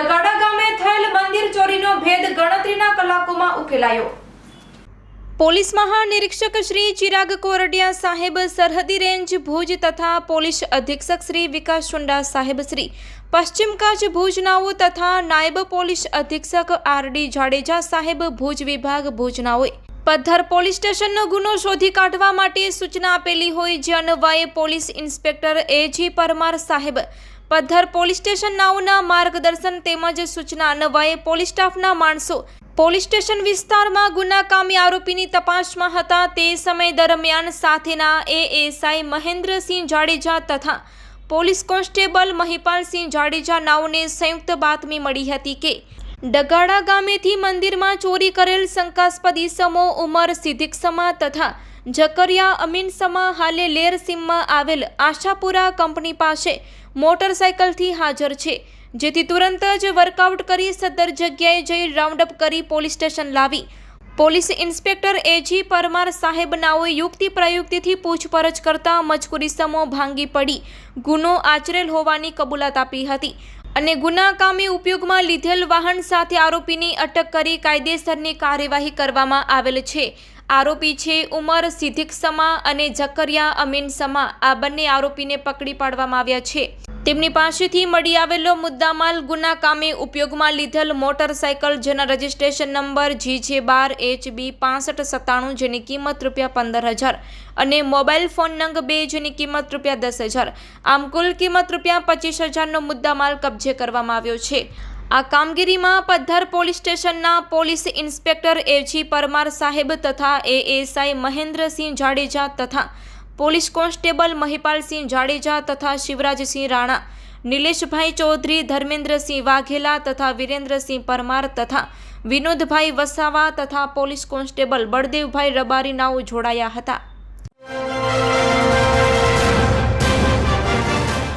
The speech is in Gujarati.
દગાડા ગામે થયેલ મંદિર ચોરીનો ભેદ ગણતરીના કલાકોમાં ઉકેલાયો. પોલીસ મહાનિરીક્ષક શ્રી ચિરાગ કોરડિયા સાહેબ સરહદી રેન્જ ભુજ તથા પોલીસ અધિક્ષક શ્રી વિકાસ ચુંડા સાહેબ શ્રી પશ્ચિમ કચ્છ ભુજનાઓ તથા નાયબ પોલીસ અધિક્ષક આર ડી જાડેજા સાહેબ ભુજ વિભાગ ભુજનાઓએ પદ્ધર પોલીસ સ્ટેશનનો ગુનો શોધી કાઢવા માટે સૂચના આપેલી હોય જે અન્વયે પોલીસ ઇન્સ્પેક્ટર એજી પરમાર સાહેબ પદ્ધર પોલીસ સ્ટેશન નાઓના માર્ગદર્શન તેમજ સૂચના અન્વયે પોલીસ સ્ટાફના માણસો પોલીસ સ્ટેશન વિસ્તારમાં ગુનાકામી આરોપીની તપાસમાં હતા તે સમય દરમિયાન સાથેના એએસઆઈ મહેન્દ્રસિંહ જાડેજા તથા પોલીસ કોન્સ્ટેબલ મહિપાલસિંહ જાડેજા નાઓને સંયુક્ત બાતમી મળી હતી કે ડગાડા ગામેથી મંદિરમાં ચોરી કરેલ શંકાસ્પદ ઈસમો ઉમર સિદ્ધિક સમા તથા જકરિયા અમીન સમા હાલે લેર સીમમાં આવેલ આશાપુરા કંપની પાસે મોટરસાયકલથી હાજર છે, જેથી તુરંત જ વર્કઆઉટ કરી સદર જગ્યાએ જઈ રાઉન્ડઅપ કરી પોલીસ સ્ટેશન લાવી. Police inspector A G Parmar સાહેબ નાઓએ યુક્તિ પ્રયુક્તિથી પૂછપરછ કરતા મજકુરી સમો ભાંગી પડી. ગુનો આચરેલ હોવાની કબૂલાત આપી હતી. અને ગુનાકામી ઉપયોગમાં લીધેલ વાહન સાથે આરોપીની અટક કરી કાયદેસરની કાર્યવાહી કરવામાં આવેલ છે. આરોપી છે ઉમર સિદ્ધિક સમા અને જકરિયા અમીન સમા. આ બંને આરોપીને પકડી પાડવામાં આવ્યા છે. તેમની પાસેથી મળી આવેલો મુદ્દામાલ ગુનાકામે ઉપયોગમાં લીધેલ મોટરસાયકલ, જેના રજિસ્ટ્રેશન નંબર જી જે બાર એચ બી પાસઠ સત્તાણું, જેની કિંમત રૂપિયા પંદર હજાર અને મોબાઈલ ફોન નંગ બે, જેની કિંમત રૂપિયા દસ હજાર. આમ કુલ કિંમત રૂપિયા પચીસ હજારનો મુદ્દામાલ કબજે કરવામાં આવ્યો છે. આ કામગીરીમાં પદ્ધર પોલીસ સ્ટેશનના police inspector A G Parmar સાહેબ તથા એએસઆઈ મહેન્દ્રસિંહ જાડેજા તથા પોલીસ કોન્સ્ટેબલ મહિપાલસિંહ જાડેજા તથા શિવરાજસિંહ રાણા, નિલેશભાઈ ચૌધરી, ધર્મેન્દ્રસિંહ વાઘેલા તથા વિરેન્દ્રસિંહ પરમાર તથા વિનોદભાઈ વસાવા તથા પોલીસ કોન્સ્ટેબલ બળદેવભાઈ રબારીનાઓ જોડાયા હતા.